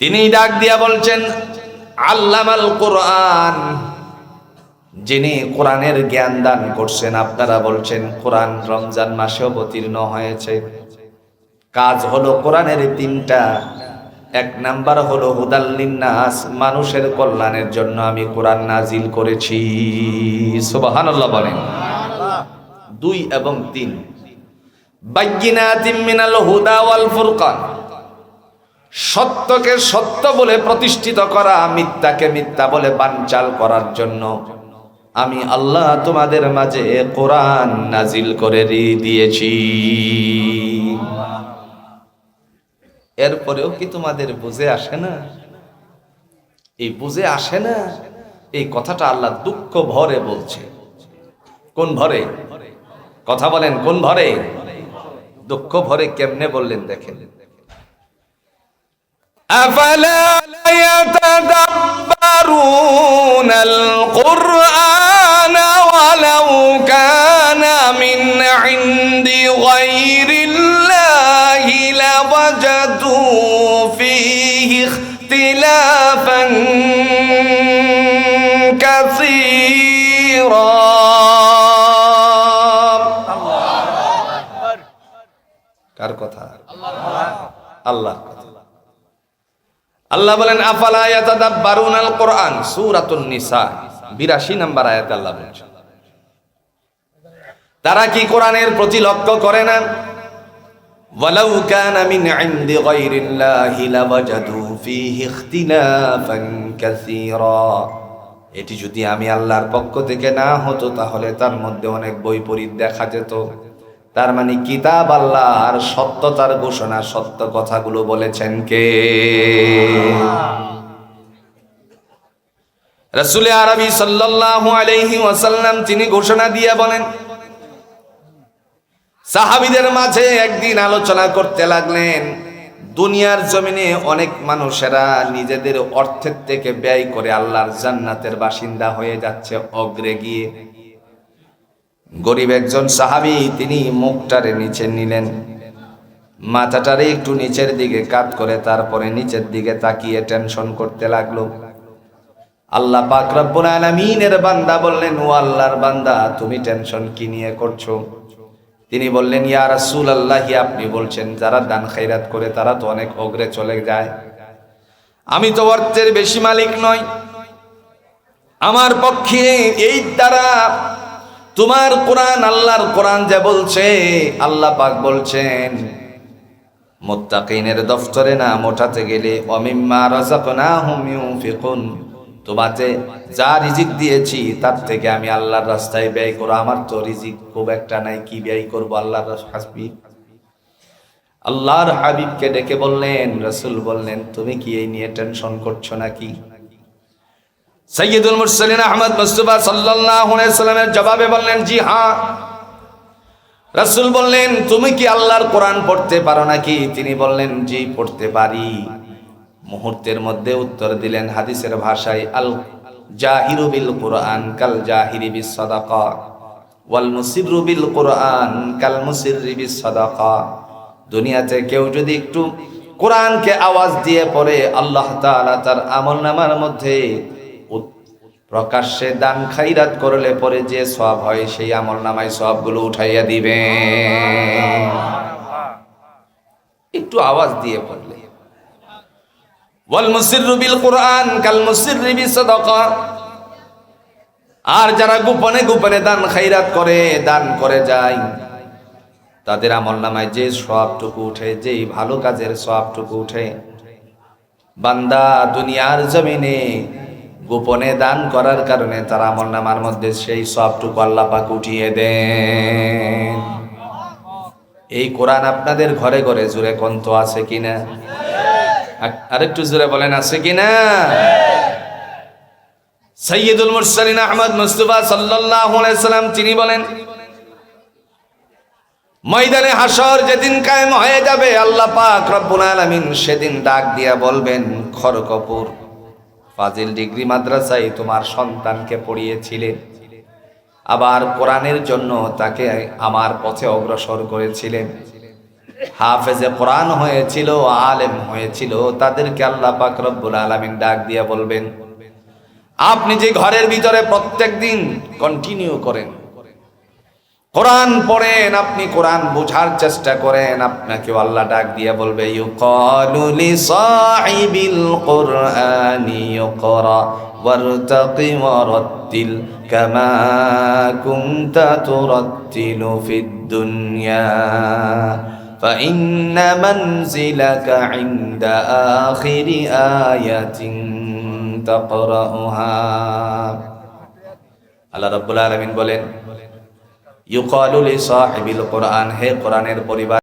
তিনি ডাক দিয়া বলছেন, আল্লামাল কোরআন, যিনি কোরআনের জ্ঞান দান করছেন, আপনারা বলছেন কোরআন রমজান মাসে অবতীর্ণ হয়েছে। কাজ হলো কোরআনের তিনটা। এক নাম্বার হলো হুদাল্লিন্নাস মানুষের কল্যাণের জন্য আমি কোরআন নাজিল করেছি। সুবহানাল্লাহ বলেন। দুই এবং তিন। বাইয়িনাতিম মিনাল হুদা ওয়াল ফুরকান। সত্যকে সত্য বলে প্রতিষ্ঠিত করা, মিথ্যাকে মিথ্যা বলে বানচাল করার জন্য আমি আল্লাহ তোমাদের মাঝে কোরআন নাজিল করে দিয়েছি। এরপরেও কি তোমাদের বুঝে আসে না? এই বুঝে আসে না? এই কথাটা আল্লাহ দুঃখ ভরে বলছে। কোন ভরে? কথা বলেন, কোন ভরে? দুঃখ ভরে কেমনে বললেন দেখেন। أفلا يتدبرون القرآن ولو كان من عند غير الله لوجدوا فيه اختلافا كثيرا কার কথা আল্লাহ আল্লাহ বলেন, আফালা আল কোরআন সূরাতুন নিসা 82 নম্বর আয়াতে আল্লাহ বলেন তারা কি কোরআনের প্রতি লক্ষ্য করে না? ওয়ালাউ কানা মিন ইনদি গায়রিল্লাহি লাওয়াজাদু ফীহি ইখতিলাফান কাসীরা। এটি যদি আমি আল্লাহর পক্ষ থেকে না হতো, তাহলে তার মধ্যে অনেক বৈপরীত দেখা যেত। তার মানে কিতাব আল্লাহর সত্যতার ঘোষণা, সত্য কথাগুলো বলেছেন কে? রসুল আরবি সাল্লাল্লাহু তিনি ঘোষণা দিয়ে বলেন, সাহাবিদের মাঝে একদিন আলোচনা করতে লাগলেন, দুনিয়ার জমিনে অনেক মানুষেরা নিজেদের অর্থের থেকে ব্যয় করে আল্লাহর জান্নাতের বাসিন্দা হয়ে যাচ্ছে অগ্রে গিয়ে। গরিব একজন সাহাবি, তিনি মুখটারে নিচে নিলেন। মাথাটারে একটু নিচের দিকে কাত করে তারপরে নিচের দিকে তাকিয়ে টেনশন করতে লাগল। আল্লাহ পাক রব্বুল বান্দা বললেন, ও আল্লাহর বান্দা, তুমি টেনশন কি নিয়ে করছ? তিনি বললেন, ইয়া রাসূল আল্লাহি আপনি বলছেন, যারা দান খাইরাত করে তারা তো অনেক অগ্রে চলে যায়। আমি তো অর্থের বেশি মালিক নই। আমার পক্ষে এই দ্বারা তোমার কোরআন, আল্লাহর কোরআন যা বলছে, আল্লাহ পাক বলছেন, মুত্তাকিনের দফতরে না ওঠাতে গেলে, অমিম্মা রাযাকনাহুম ইউনফিকুন, তোমাতে যা রিজিক দিয়েছি, তার থেকে আমি আল্লাহর রাস্তায় ব্যয় করো। আমার তো রিজিক খুব একটা নাই, কি ব্যয় করব আল্লাহর হাসবি? আল্লাহর হাবিবকে ডেকে বললেন, রসুল বললেন, তুমি কি এই নিয়ে টেনশন করছ নাকি? সৈয়দুল মুরসালিন আহমদ মুস্তফা সাল্লামের জবাবে বললেন, জি হ্যাঁ। রাসূল বললেন, তুমি কি আল্লাহর কোরআন পড়তে পারো নাকি? তিনি বললেন, জি, পড়তে পারি। মুহূর্তের মধ্যে উত্তর দিলেন হাদিসের ভাষায়, আল জাহিরু বিল কোরআন কাল জাহিরি বিস সাদাকা, ওয়াল মুসিরু বিল কোরআন কাল বিস সাদাকা। দুনিয়াতে কেউ যদি একটু কোরআনকে আওয়াজ দিয়ে পড়ে, আল্লাহ তাআলা তার আমলনামার মধ্যে উত- প্রকাশ্যে দান খাইরাত করলে পরে যে সব হয়, সেই আমল নামায় সবগুলো উঠাইয়া দিবে। একটু আওয়াজ দিয়ে পড়লে ওয়াল মুসিররু বিল কোরআন কাল মুসিররি বিসাদাকা আর যারা গোপনে গোপনে দান খাইরাত করে, দান করে যায়, তাদের আমল নামায় যে সবটুকু উঠে, যেই ভালো কাজের সবটুকু উঠে। বান্দা দুনিয়ার জমিনে গোপনে দান করার কারণে তার আমল নামার মধ্যে সেই সবটুকু আল্লাহ পাক উঠিয়ে দেন। এই কোরআন আপনাদের ঘরে ঘরে জুড়ে কন্ত আছে কিনা? আর- আরেকটু জোরে বলেন, আছে কিনা? সৈয়দুল মুরসালিন আহমদ মুস্তফা সাল্লাল্লাহু আলাইহি সাল্লাম, তিনি বলেন, ময়দানে হাসর যেদিন কায়েম হয়ে যাবে, আল্লাহ পাক রব্বুল আলামিন সেদিন ডাক দিয়া বলবেন খরকপুর ফাজিল ডিগ্রি মাদ্রাসায় তোমার সন্তানকে পড়িয়েছিলেন আবার কোরআনের জন্য তাকে আমার পথে অগ্রসর করেছিলেন। হাফেজে কোরআন হয়েছিল, আলেম হয়েছিল, তাদেরকে আল্লাহ পাক রব্বুল আলামিন ডাক দিয়ে বলবেন, আপনি যে ঘরের ভিতরে প্রত্যেক দিন কন্টিনিউ করেন কোরআন পড়েন আপনি কোরআন বোঝার চেষ্টা করেন আপনাকে আল্লাহ ডাক দিয়ে বলবে ইউকালু লিসাহিবিল কুরআনি ইকরা ওয়ারতাকি ওয়ারাত্তিল কামা কুনতা তুরাত্তিলু ফিদ দুনিয়া فإن منزلك عند آخر آية تقرأها আল্লাহ রাব্বুল আলামিন বলেন ইউকালু লিসাহিবিল কোরআন হে কোরআনের পরিবার।